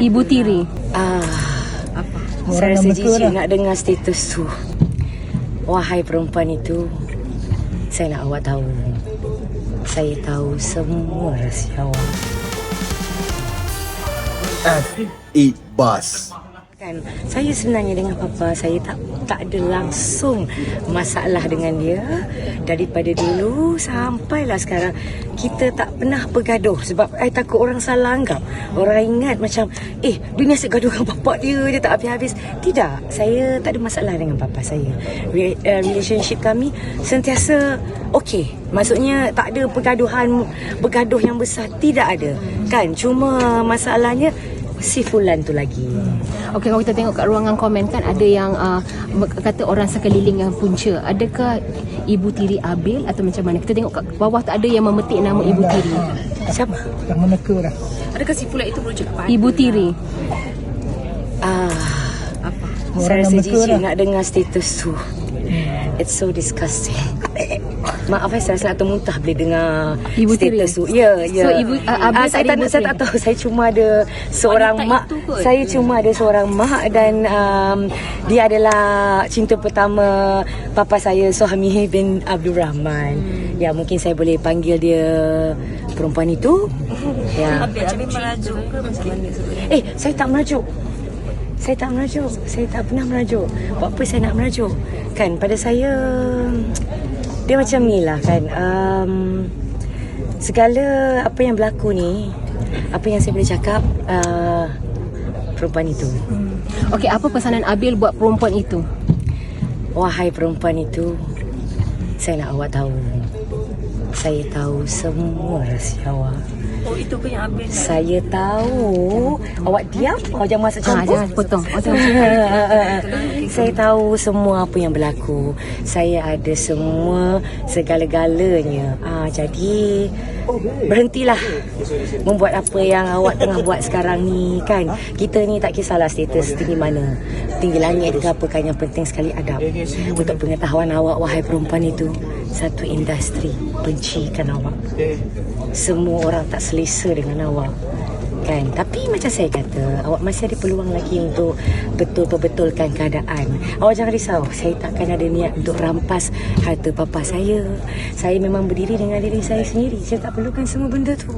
Ibu Tiri. Ah, Apa? saya Orang tu jijik lah. nak dengar status tu. Wahai perempuan itu, saya nak awak tahu. Saya tahu semua rahsia awak. Eat Bus. Kan, saya sebenarnya dengan papa saya tak tak ada langsung masalah dengan dia. Daripada dulu sampailah sekarang kita tak pernah bergaduh sebab saya takut orang salah anggap. Orang ingat macam eh dia asyik gaduh dengan papa dia dia tak habis-habis. Tidak saya tak ada masalah dengan papa saya. Uh, relationship kami sentiasa okey. Maksudnya tak ada pergaduhan bergaduh yang besar tidak ada. Kan? Cuma masalahnya si fulan tu lagi Okey, kalau kita tengok kat ruangan komen kan ada yang uh, kata orang sekeliling yang punca. Adakah Ibu Tiri Abil atau macam mana? Kita tengok kat bawah tak ada yang memetik nama Ibu Tiri. siapa Tak meneka dah. Adakah si pula itu merujuk kepada Ibu Tiri. Ah, apa? saya Orang rasa nama tu jijik nak dengar status tu. It's so disgusting. Maaf eh, saya nak termuntah bila dengar Ibu Tiri. status tu. Ya, ya. So, Ibu- uh, Abis Ah, saya tak Ibu saya tak tahu. Saya cuma ada seorang Wanita mak. Saya cuma ada seorang mak dan um, dia adalah cinta pertama papa saya Suhami bin Abdul Rahman. Hmm. Ya, mungkin saya boleh panggil dia perempuan itu. Ya. Abil merajuk ke macam mana? Eh, saya tak merajuk. Saya tak merajuk. Saya tak pernah merajuk. Buat apa saya nak merajuk? Kan, pada saya... Dia macam ni lah kan. Um, segala apa yang berlaku ni, apa yang saya boleh cakap, uh, perempuan itu. Okey, apa pesanan Abil buat perempuan itu? Wahai perempuan itu, saya nak awak tahu. Saya tahu semua rahsia awak. Oh, itu ke yang Abil nak? Saya tahu. Awak diam. Awak jangan masuk Ah, campur. jangan potong. Oh, jangan. saya tahu semua apa yang berlaku. Saya ada semua segala-galanya. Ah, jadi berhentilah membuat apa yang awak tengah buat sekarang ni kan. Kita ni tak kisahlah status tinggi mana. Tinggi langit ke apa kan yang penting sekali adab. Untuk pengetahuan awak wahai perempuan itu, satu industri bencikan awak. Semua orang tak selesa dengan awak kan. Tapi macam saya kata awak masih ada peluang lagi untuk betul-betulkan keadaan. Awak jangan risau saya takkan ada niat untuk rampas harta papa saya. Saya memang berdiri dengan diri saya sendiri. Saya tak perlukan semua benda tu.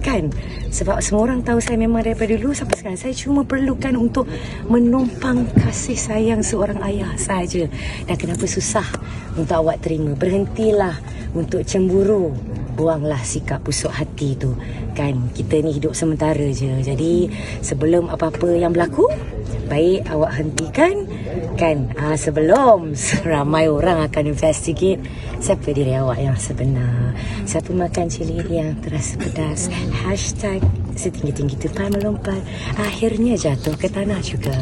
Kan? Sebab semua orang tahu saya memang daripada dulu sampai sekarang saya cuma perlukan untuk menumpang kasih sayang seorang ayah saja. Dan kenapa susah untuk awak terima? Berhentilah untuk cemburu buanglah sikap busuk hati tu. Kan kita ni hidup sementara je. Jadi sebelum apa-apa yang berlaku baik awak hentikan. Kan ah, sebelum ramai orang akan investigate siapa diri awak yang sebenar. Siapa makan cili yang terasa pedas. Hashtag setinggi-tinggi tupai melompat. Akhirnya jatuh ke tanah juga